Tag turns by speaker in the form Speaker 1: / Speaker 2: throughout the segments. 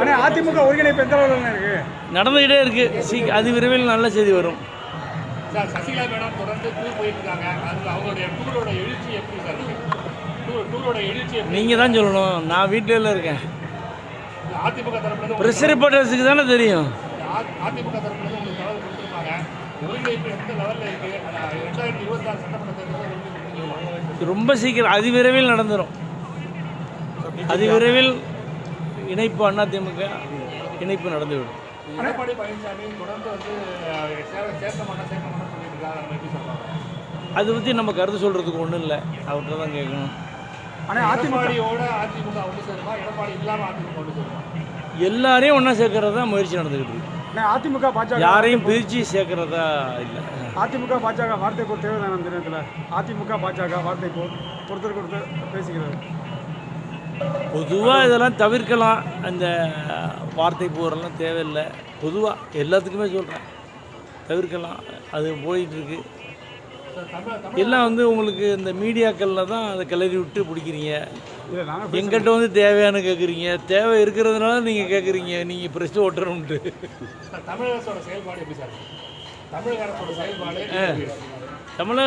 Speaker 1: ஆனால் அதிமுக ஒருங்கிணைப்பு எந்த அளவில் இருக்கு?
Speaker 2: நடந்துக்கிட்டே இருக்கு. சீ அது விரைவில் நல்ல செய்தி வரும்.
Speaker 3: சார் சசிகலா மேடம் தொடர்ந்து டூர் போயிட்டு இருக்காங்க அது அவங்களுடைய டூரோட எழுச்சி எப்படி சார் இருக்கு? டூர் டூரோட எழுச்சி
Speaker 2: நீங்கள் தான் சொல்லணும். நான் வீட்டில் இருக்கேன்.
Speaker 3: அதிமுக தரப்புல இருந்து
Speaker 2: ப்ரெஸ் ரிப்போர்ட்டர்ஸுக்கு தானே தெரியும்.
Speaker 3: அதிமுக தரப்புல உங்களுக்கு தகவல் கொடுத்துருப்பாங்க. ஒருங்கிணைப்பு எந்த லெவலில் இருக்கு? அது ரெண்டாயிரத்தி இருபத்தி ஆறு சட்டமன்ற தேர்தலில்
Speaker 2: ரொம்ப சீக்கிரம் அதி விரைவில் நடந்துடும் அதி விரைவில் இணைப்பு அதிமுக இணைப்பு நடந்துவிடும்
Speaker 3: எடப்பாடி பழனிசாமி தொடர்ந்து வந்து சேர்க்க மாட்டேன் சேர்க்க
Speaker 2: அதை பற்றி நம்ம கருத்து சொல்கிறதுக்கு ஒன்றும் இல்லை. அவர்கிட்ட தான் கேட்கணும்.
Speaker 1: ஆனால் அதிமுக
Speaker 3: எடப்பாடியோட அதிமுக ஒன்று சேருமா? எடப்பாடி இல்லாம அதிமுக ஒன்று சேருமா?
Speaker 2: எல்லாரையும் ஒன்றா சேர்க்கறது தான் முயற்சி நடந்துக்கிட்டு இருக்கு.
Speaker 1: அதிமுக பாஜக
Speaker 2: யாரையும் பிரித்து சேர்க்கறதா இல்லை.
Speaker 1: அதிமுக பாஜக வார்த்தை போர் தேவையான அந்த நேரத்தில் அதிமுக பாஜக வார்த்தை போர் ஒருத்தருக்கு ஒருத்தர் பேசிக்கிறது
Speaker 2: பொதுவாக இதெல்லாம் தவிர்க்கலாம். அந்த வார்த்தை போரெல்லாம் தேவையில்லை. பொதுவாக எல்லாத்துக்குமே சொல்கிறேன் தவிர்க்கலாம். அது போயிட்டு இருக்கு
Speaker 3: சார், தமிழ் தமிழ்
Speaker 2: எல்லாம் வந்து உங்களுக்கு இந்த மீடியாக்களில் தான் அதை கிளறி விட்டு பிடிக்கிறீங்க. எங்கிட்ட வந்து தேவையானு கேட்குறீங்க தேவை இருக்கிறதுனால நீங்கள் கேட்குறீங்க நீங்கள் ப்ரெஸ் ஓட்டணும்ட்டு
Speaker 3: தமிழக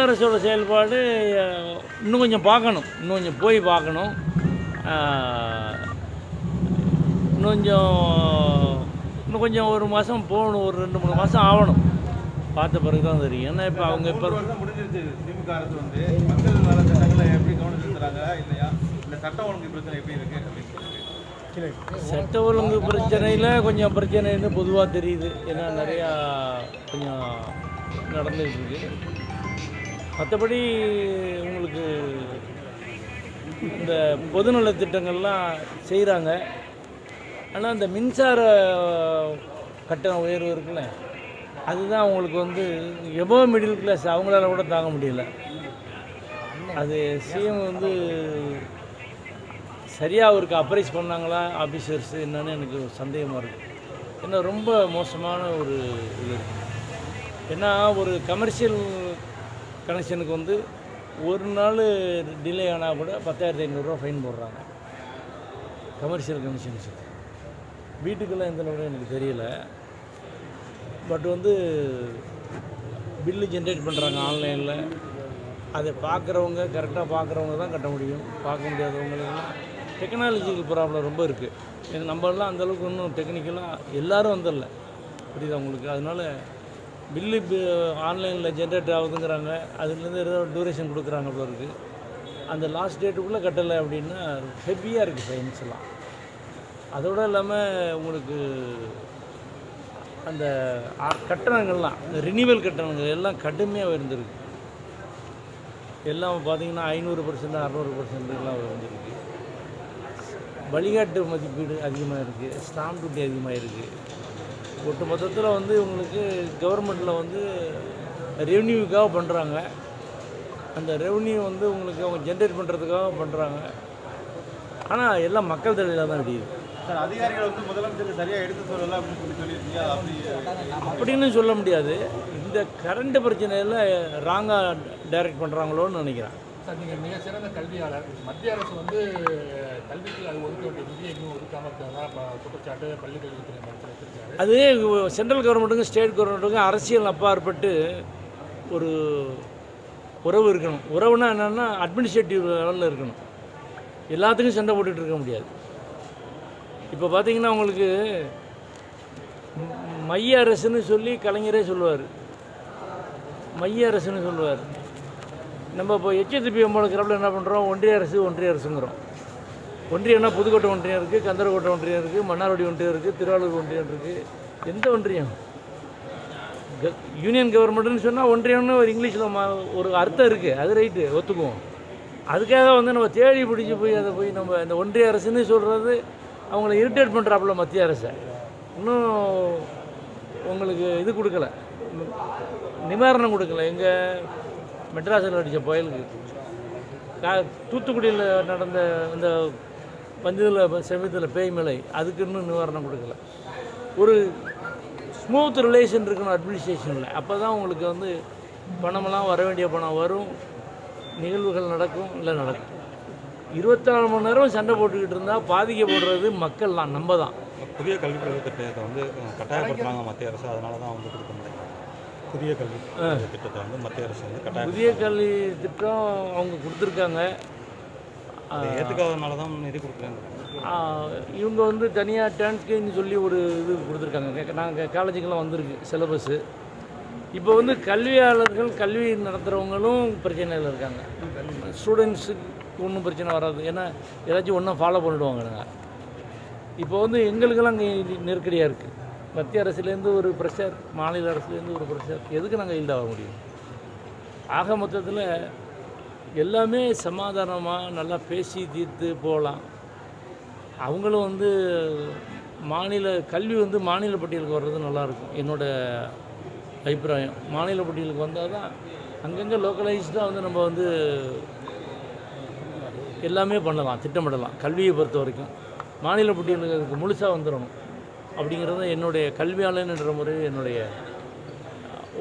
Speaker 3: அரசோட செயல்பாடு
Speaker 2: இன்னும் கொஞ்சம் பார்க்கணும். இன்னும் கொஞ்சம் போய் பார்க்கணும். கொஞ்சம் இன்னும் கொஞ்சம் ஒரு மாதம் போகணும் ஒரு ரெண்டு மூணு மாதம் ஆகணும். பார்த்த பிறகு தான் தெரியும். ஏன்னா இப்போ அவங்க இப்போ
Speaker 4: முடிஞ்சிருச்சு. திமுக அரசு வந்து. மக்கள் நல சட்டங்களை எப்படி கவனம் செலுத்துறாங்க இல்லையா? இந்த சட்ட ஒழுங்கு பிரச்சனை எப்படி இருக்கு
Speaker 2: சட்ட ஒழுங்கு பிரச்சனையில் கொஞ்சம் பிரச்சனைன்னு பொதுவாக தெரியுது. ஏன்னா நிறையா கொஞ்சம் நடந்துகிட்டு இருக்கு. மற்றபடி உங்களுக்கு இந்த பொதுநல திட்டங்கள்லாம் செய்கிறாங்க ஆனால் இந்த மின்சார கட்டண உயர்வு இருக்குல்ல அதுதான் அவங்களுக்கு வந்து எவ்வளோ மிடில் கிளாஸ் அவங்களால கூட தாங்க முடியல. அது சிஎம் வந்து சரியாக அவருக்கு அப்ரைஸ் பண்ணாங்களா ஆஃபீஸர்ஸ் என்னன்னு எனக்கு சந்தேகமாக இருக்குது ஏன்னா ரொம்ப மோசமான ஒரு இது ஏன்னா ஒரு கமர்ஷியல் கனெக்ஷனுக்கு வந்து ஒரு நாள் டிலே ஆனால் கூட பத்தாயிரத்தி ஐநூறுரூவா ஃபைன் போடுறாங்க. கமர்ஷியல் கனெக்ஷன்ஸுக்கு வீட்டுக்கெல்லாம் எந்த அளவுக்கு எனக்கு தெரியல. பட் வந்து பில்லு ஜென்ரேட் பண்ணுறாங்க ஆன்லைனில் அதை பார்க்குறவங்க கரெக்டாக பார்க்குறவங்க தான் கட்ட முடியும். பார்க்க முடியாதவங்களுக்கெல்லாம் டெக்னாலஜிக்கல் ப்ராப்ளம் ரொம்ப இருக்குது இது நம்மளாம் அந்தளவுக்கு இன்னும் டெக்னிக்கலாக எல்லாரும் வந்துடல புரியுதா அவங்களுக்கு அதனால் பில்லு ஆன்லைனில் ஜென்ரேட் ஆகுதுங்கிறாங்க. அதுலேருந்து ஏதோ டூரேஷன் கொடுக்குறாங்க போல இருக்குது அந்த லாஸ்ட் டேட்டுக்குள்ளே கட்டலை அப்படின்னா ஹெவியாக இருக்குது ஃபைன்ஸ் எல்லாம். அதோடு இல்லாமல் உங்களுக்கு அந்த கட்டணங்கள்லாம் இந்த ரினிவல் கட்டணங்கள் எல்லாம் கடுமையாக இருந்திருக்கு எல்லாம் பார்த்தீங்கன்னா ஐநூறு பர்சன்ட் அறநூறு பர்சன்ட் எல்லாம் வந்துருக்கு வழிகாட்டு மதிப்பீடு அதிகமாக இருக்குது ஸ்டாம்ப் டியூட்டி அதிகமாக இருக்குது ஒட்டு மொத்தத்தில் வந்து உங்களுக்கு கவர்மெண்ட்டில் வந்து ரெவன்யூவுக்காக பண்ணுறாங்க அந்த ரெவன்யூ வந்து உங்களுக்கு அவங்க ஜென்ரேட் பண்ணுறதுக்காக பண்ணுறாங்க ஆனால் எல்லாம் மக்கள் தலையில் தான் விடியுது
Speaker 4: சார் அதிகாரிகள் வந்து முதலமைச்சர் சரியா எடுத்து சொல்லல அப்படின்னு சொல்லி
Speaker 2: அப்படின்னு சொல்ல முடியாது. இந்த கரண்ட் பிரச்சனையில் ராங்காக டைரக்ட் பண்ணுறாங்களோன்னு நினைக்கிறேன்.
Speaker 3: சார் நீங்கள் மிக சிறந்த கல்வியாளர். மத்திய அரசு வந்து கல்விக்கு அது ஒதுக்க வேண்டிய நிதியை இன்னும் ஒதுக்காமல் இருக்கிறதா குற்றச்சாட்டு பள்ளி கல்வித்துறை வச்சிருக்காரு.
Speaker 2: அது சென்ட்ரல் கவர்மெண்ட்டுக்கும் ஸ்டேட் கவர்மெண்ட்டுக்கும் அரசியல் அப்பாற்பட்டு ஒரு உறவு இருக்கணும். உறவுனா என்னென்னா அட்மினிஸ்ட்ரேட்டிவ் லெவலில் இருக்கணும். எல்லாத்துக்கும் சண்டை போட்டுட்டு இருக்க முடியாது. இப்போ பார்த்தீங்கன்னா உங்களுக்கு மைய அரசுன்னு சொல்லி கலைஞரே சொல்லுவார். மைய அரசுன்னு சொல்லுவார். நம்ம இப்போ எச்எஸ்பி முழக்கிறப்பல என்ன பண்ணுறோம் ஒன்றிய அரசு ஒன்றிய அரசுங்கிறோம். ஒன்றியம்னா புதுக்கோட்டை ஒன்றியம் இருக்குது கந்தரக்கோட்டை ஒன்றியம் இருக்குது மன்னார்வடி ஒன்றியம் இருக்குது திருவாரூர் ஒன்றியம் இருக்குது எந்த ஒன்றியம்? க- யூனியன் கவர்மெண்ட்னு சொன்னால் ஒன்றியம்னு ஒரு இங்கிலீஷில் மா ஒரு அர்த்தம் இருக்குது அது ரைட்டு ஒத்துக்குவோம். அதுக்காக வந்து நம்ம தேடி பிடிச்சி போய் அதை போய் நம்ம இந்த ஒன்றிய அரசுன்னு சொல்கிறது அவங்கள இரிட்டேட் பண்ணுறாப்புல மத்திய அரசை. இன்னும் உங்களுக்கு இது கொடுக்கல. நிவாரணம் கொடுக்கல. எங்கள் மெட்ராஸில் அடித்த புயலுக்கு கா தூத்துக்குடியில் நடந்த இந்த பஞ்சத்தில் செவத்தில் பேய்மலை அதுக்கு இன்னும் நிவாரணம் கொடுக்கல. ஒரு ஸ்மூத் ரிலேஷன் இருக்கணும் அட்மினிஸ்ட்ரேஷனில் அப்போ தான் உங்களுக்கு வந்து பணமெல்லாம் வர வேண்டிய பணம் வரும். நிகழ்வுகள் நடக்கும் இல்லை நடக்கும். இருபத்தாலு மணி நேரம் சண்டை போட்டுக்கிட்டு இருந்தால் பாதிக்கப்படுறது மக்கள் தான் நம்ம தான்.
Speaker 5: புதிய கல்விக் கொள்கை திட்டத்தை வந்து அஹ், கட்டாயப்படுத்துறாங்க மத்திய அரசு. அதனால தான் வந்து கொடுக்க முடியும் புதிய கல்வி திட்டத்தை வந்து மத்திய அரசு வந்து கட்டாயம்
Speaker 2: புதிய கல்வி திட்டம் அவங்க கொடுத்துருக்காங்க.
Speaker 5: ஏற்றுக்காதனால தான் நிதி கொடுக்குறாங்க
Speaker 2: இவங்க வந்து தனியாக டிரான்ஸ்கேன்னு சொல்லி ஒரு இது கொடுத்துருக்காங்க. நாங்கள் காலேஜுக்கெல்லாம் வந்திருக்கு சிலபஸ்ஸு இப்போ வந்து கல்வியாளர்கள் கல்வி நடத்துகிறவங்களும் பிரச்சனையில் இருக்காங்க. ஸ்டூடெண்ட்ஸுக்கு ஒன்றும் பிரச்சனை வராது. ஏன்னா ஏதாச்சும் ஒன்றா ஃபாலோ பண்ணிடுவாங்க நாங்கள் இப்போ வந்து எங்களுக்கெல்லாம் இங்கே நெருக்கடியாக இருக்குது மத்திய அரசுலேருந்து ஒரு ப்ரெஷர் மாநில அரசுலேருந்து ஒரு ப்ரெஷர் எதுக்கு நாங்கள் ஈல்டாக முடியும்? ஆக மொத்தத்தில் எல்லாமே சமாதானமாக நல்லா பேசி தீர்த்து போகலாம். அவங்களும் வந்து மாநில கல்வி வந்து மாநில பட்டியலுக்கு வர்றது நல்லாயிருக்கும் என்னோடய அபிப்பிராயம். மாநில பட்டியலுக்கு வந்தால் தான் அங்கங்கே லோக்கலைஸ்டாக வந்து நம்ம வந்து எல்லாமே பண்ணலாம் திட்டமிடலாம். கல்வியை பொறுத்த வரைக்கும். மாநில பட்டியலுக்கு அதுக்கு முழுசாக வந்துடணும் அப்படிங்கிறது என்னுடைய கல்வியாளன் என்ற முறை என்னுடைய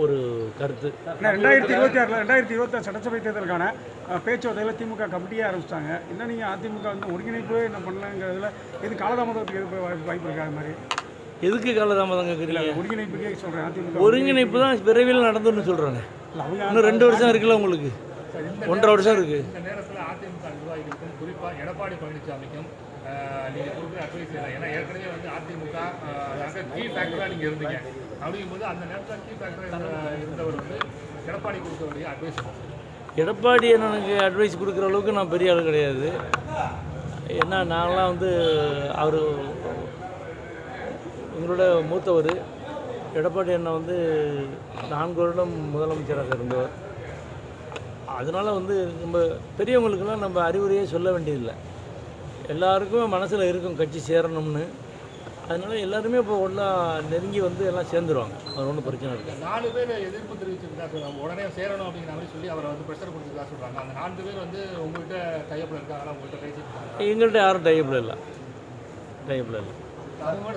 Speaker 2: ஒரு கருத்து.
Speaker 1: ரெண்டாயிரத்தி இருபத்தி ஆறில் ரெண்டாயிரத்தி இருபத்தாறு சட்டசபை தேர்தலுக்கான பேச்சுவார்த்தையில் திமுக கமிட்டியே ஆரம்பிச்சிட்டாங்க. என்ன நீங்கள் அதிமுக வந்து ஒருங்கிணைப்பு என்ன பண்ணலங்கிறதுல இது காலதாமதத்துக்கு எது வாய்ப்பு வாய்ப்பு இருக்கா அது மாதிரி?
Speaker 2: எதுக்கு காலதாமதம்
Speaker 1: ஒருங்கிணைப்புக்கே சொல்கிறேன் அதிமுக
Speaker 2: ஒருங்கிணைப்பு தான் விரைவில் நடந்துன்னு சொல்கிறேங்க இன்னும் ரெண்டு வருஷம் இருக்குல்ல உங்களுக்கு? ஒன்றரை வருஷம் இருக்குது
Speaker 3: இந்த நேரத்தில் அதிமுக நிர்வாகிகளுக்கும் குறிப்பாக எடப்பாடி பழனிசாமிக்கும் நீங்கள் கொடுக்குற அட்வைஸ் இல்லை ஏன்னா ஏற்கனவே வந்து அதிமுக அங்கே கீ ஃபேக்டராக நீங்கள் இருந்தீங்க. அப்படிங்கும் போது அந்த நேரத்தில் கீ ஃபேக்டராக இருந்தவர் வந்து எடப்பாடி கொடுக்கக்கூடிய அட்வைஸ்
Speaker 2: எடப்பாடி எனக்கு அட்வைஸ் கொடுக்குற அளவுக்கு நான் பெரிய ஆள் கிடையாது. ஏன்னா நாங்களாம் வந்து அவர் எங்களோட மூத்தவர். எடப்பாடி அண்ணன் வந்து நான்கு வருடம் முதலமைச்சராக இருந்தவர். அதனால் வந்து நம்ம பெரியவங்களுக்கெல்லாம் நம்ம அறிவுரையே சொல்ல வேண்டியதில்லை. எல்லாருக்கும் மனசில் இருக்கும் கட்சி சேரணும்னு. அதனால் எல்லாருமே இப்போ ஒன்றா நெருங்கி வந்து எல்லாம் சேர்ந்துருவாங்க. அது ஒன்றும் பிரச்சனை இருக்காது
Speaker 3: நாலு பேர் எதிர்ப்பு தெரிவிச்சிருந்தா சொல்லுவாங்க உடனே சேரணும் அப்படிங்கிற மாதிரி சொல்லி அவரை வந்து ப்ரெஷர் கொடுத்துருக்கா சொல்கிறாங்க அந்த நான்கு பேர் வந்து உங்கள்கிட்ட கையப்பில் இருக்காங்களா? உங்கள்கிட்ட பேசிட்டு இருக்காங்க
Speaker 2: எங்கள்கிட்ட யாரும் டைப்பில் இல்லை. டைப்பில் இல்லை.
Speaker 3: அவங்க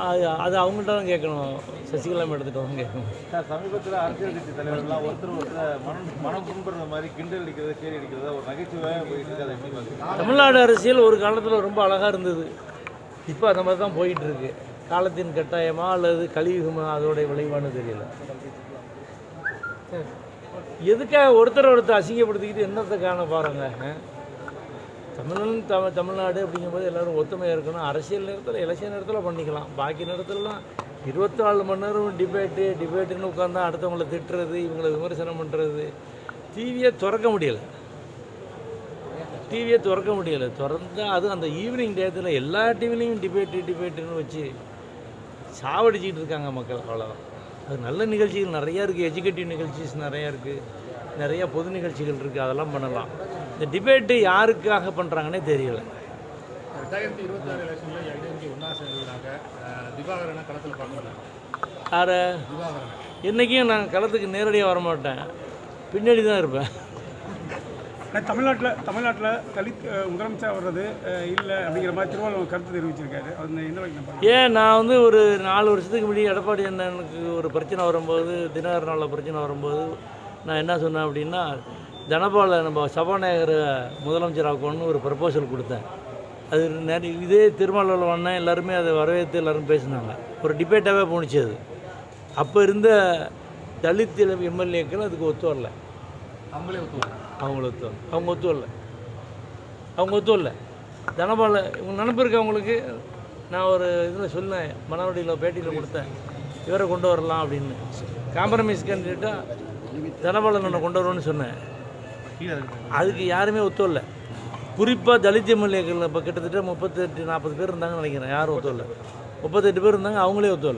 Speaker 2: அது அது அவங்கள்ட்ட தான் கேட்கணும். சசிகலா மேடத்திட்ட தான் கேட்கணும்.
Speaker 4: சார் சமீபத்தில் அரசியல் கட்சி தலைவர்கள்லாம் ஒருத்தர் ஒருத்தர் மனம் மனம் புண்படுற மாதிரி கிண்டல் அடிக்கிறது கேலி அடிக்கிறது ஒரு நகைச்சுவையாக போயிட்டு
Speaker 2: தமிழ்நாடு அரசியல் ஒரு காலத்தில் ரொம்ப அழகாக இருந்தது. இப்போ அந்த மாதிரி தான் போயிட்டு இருக்கு. காலத்தின் கட்டாயமா அல்லது கலியுகமா அதோடைய விளைவான்னு தெரியல. எதுக்காக ஒருத்தர் ஒருத்தர் அசிங்கப்படுத்திக்கிட்டு என்னத்தை காண பாருங்க தமிழன் தமிழ் தமிழ்நாடு அப்படிங்கும்போது எல்லோரும் ஒத்துமையாக இருக்கணும். அரசியல் நேரத்தில் எலெக்ஷன் நேரத்தில் பண்ணிக்கலாம். பாக்கி நேரத்துலலாம் இருபத்தி நாலு மணி நேரம் டிபேட்டு டிபேட்டுன்னு உட்காந்தா அடுத்தவங்களை திட்டுறது இவங்களை விமர்சனம் பண்ணுறது டிவியை திறக்க முடியலை. டிவியை திறக்க முடியலை. திறந்தால் அதுவும் அந்த ஈவினிங் டேத்தில் எல்லா டிவிலையும் டிபேட்டு டிபேட்டுன்னு வச்சு சாவடிச்சிக்கிட்டு இருக்காங்க மக்கள் அவ்வளோதான் அது நல்ல நிகழ்ச்சிகள் நிறையா இருக்குது எஜுகேட்டிவ் நிகழ்ச்சிஸ் நிறையா இருக்குது நிறையா பொது நிகழ்ச்சிகள் இருக்குது அதெல்லாம் பண்ணலாம். இந்த டிபேட்டு யாருக்காக பண்ணுறாங்கன்னே தெரியல.
Speaker 3: ரெண்டாயிரத்தி இருபத்தாறு எலெக்ஷனில் எல்டிஎம்கே ஒன்றா சேர்ந்துருந்தாங்க திவாகரனை களத்தில் பார்க்கணும்
Speaker 2: யாரை?
Speaker 3: திவாகரன்.
Speaker 2: என்றைக்கும் நான் களத்துக்கு நேரடியாக வரமாட்டேன். பின்னாடி தான் இருப்பேன்.
Speaker 1: தமிழ்நாட்டில் தமிழ்நாட்டில் தலித் முதலமைச்சர் வர்றது இல்லை அப்படிங்கிற மாதிரி திருவள்ளுவர் கருத்து தெரிவிச்சிருக்காரு. அது என்ன வரைக்கும்
Speaker 2: ஏன் நான் வந்து ஒரு நாலு வருஷத்துக்கு முன்னாடி எடப்பாடி அண்ணனுக்கு ஒரு பிரச்சனை வரும்போது தினகர் நாளில் பிரச்சனை வரும்போது நான் என்ன சொன்னேன் அப்படின்னா தனபால நம்ம சபாநாயகரை முதலமைச்சராக்கணும்னு ஒரு ப்ரப்போசல் கொடுத்தேன். அது நிறைய இதே திருமாவளவன் எல்லாருமே அதை வரவேற்று எல்லாரும் பேசினாங்க. ஒரு டிபேட்டாகவே போணுச்சு அது. அப்போ இருந்த தலித் எம்எல்ஏக்கள் அதுக்கு ஒத்து வரல.
Speaker 3: அவங்களே ஒத்துவாங்க
Speaker 2: அவங்கள ஒத்து வரல. அவங்க ஒத்து வரல. அவங்க ஒத்து வரல. தனபால இவங்க நினப்பு இருக்கு அவங்களுக்கு நான் ஒரு இதில் சொன்னேன் மணவடியில் பேட்டியில் கொடுத்தேன். இவரை கொண்டு வரலாம் அப்படின்னு. காம்ப்ரமைஸ் கேண்டிடேட்டாக தனபாலனை கொண்டு வருவோன்னு சொன்னேன். அதுக்கு யாருமே ஒத்து குறிப்பாக தலித் எம்எல்ஏக்கள் இப்போ கிட்டத்தட்ட முப்பத்தெட்டு நாற்பது பேர் இருந்தாங்கன்னு நினைக்கிறேன். யாரும் ஒத்து முப்பத்தெட்டு பேர் இருந்தாங்க அவங்களே ஒத்து